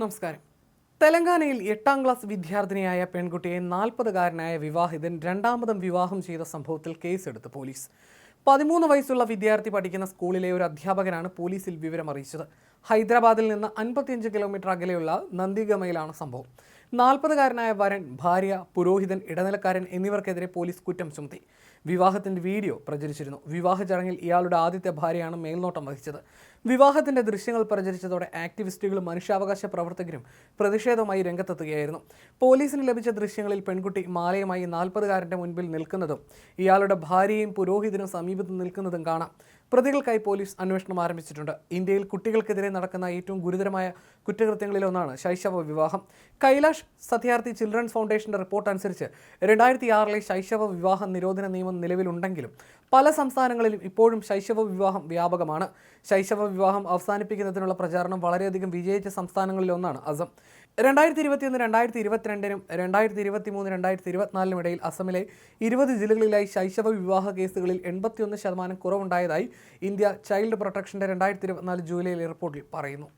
നമസ്കാരം. തെലങ്കാനയിൽ എട്ടാം ക്ലാസ് വിദ്യാർത്ഥിനിയായ പെൺകുട്ടിയെ നാൽപ്പതുകാരനായ വിവാഹിതൻ രണ്ടാമതും വിവാഹം ചെയ്ത സംഭവത്തിൽ കേസെടുത്ത് പോലീസ്. പതിമൂന്ന് വയസ്സുള്ള വിദ്യാർത്ഥി പഠിക്കുന്ന സ്കൂളിലെ ഒരു അധ്യാപകനാണ് പോലീസിൽ വിവരം അറിയിച്ചത് ഹൈദരാബാദിൽ നിന്ന് അൻപത്തിയഞ്ച് കിലോമീറ്റർ അകലെയുള്ള നന്ദിഗമയിലാണ് സംഭവം. നാൽപ്പതുകാരനായ വരൻ ഭാര്യ പുരോഹിതൻ ഇടനിലക്കാരൻ എന്നിവർക്കെതിരെ പോലീസ് കുറ്റം ചുമത്തി. വിവാഹത്തിന്റെ വീഡിയോ പ്രചരിച്ചിരുന്നു. വിവാഹ ചടങ്ങിൽ ഇയാളുടെ ആദ്യത്തെ ഭാര്യയാണ് മേൽനോട്ടം വഹിച്ചത്. വിവാഹത്തിന്റെ ദൃശ്യങ്ങൾ പ്രചരിച്ചതോടെ ആക്ടിവിസ്റ്റുകളും മനുഷ്യാവകാശ പ്രവർത്തകരും പ്രതിഷേധവുമായി രംഗത്തെത്തുകയായിരുന്നു. പോലീസിന് ലഭിച്ച ദൃശ്യങ്ങളിൽ പെൺകുട്ടി മാലയുമായി നാൽപ്പതുകാരന്റെ മുൻപിൽ നിൽക്കുന്നതും ഇയാളുടെ ഭാര്യയും പുരോഹിതനും സമീപത്ത് നിൽക്കുന്നതും കാണാം. പ്രതികൾക്കായി പോലീസ് അന്വേഷണം ആരംഭിച്ചിട്ടുണ്ട്. ഇന്ത്യയിൽ കുട്ടികൾക്കെതിരെ നടക്കുന്ന ഏറ്റവും ഗുരുതരമായ കുറ്റകൃത്യങ്ങളിലൊന്നാണ് ശൈശവ വിവാഹം. കൈലാഷ് സത്യാർത്ഥി ചിൽഡ്രൻസ് ഫൗണ്ടേഷന്റെ റിപ്പോർട്ട് അനുസരിച്ച് രണ്ടായിരത്തി ആറിലെ ശൈശവ വിവാഹ നിരോധന നിയമം നിലവിലുണ്ടെങ്കിലും പല സംസ്ഥാനങ്ങളിലും ഇപ്പോഴും ശൈശവ വിവാഹം വ്യാപകമാണ്. ശൈശവ വിവാഹം അവസാനിപ്പിക്കുന്നതിനുള്ള പ്രചാരണം വളരെയധികം വിജയിച്ച സംസ്ഥാനങ്ങളിലൊന്നാണ് അസം. രണ്ടായിരത്തി ഇരുപത്തിയൊന്ന് രണ്ടായിരത്തി ഇരുപത്തിരണ്ടിനും രണ്ടായിരത്തി ഇരുപത്തി മൂന്ന് രണ്ടായിരത്തി ഇരുപത്തിനാലിനും ഇടയിൽ അസമിലെ ഇരുപത് ജില്ലകളിലായി ശൈശവ വിവാഹ കേസുകളിൽ എൺപത്തിയൊന്ന് ശതമാനം കുറവുണ്ടായതായി ഇന്ത്യ ചൈൽഡ് പ്രൊട്ടക്ഷന്റെ രണ്ടായിരത്തി ഇരുപത്തിനാല് ജൂലൈയിലെ റിപ്പോർട്ടിൽ പറയുന്നു.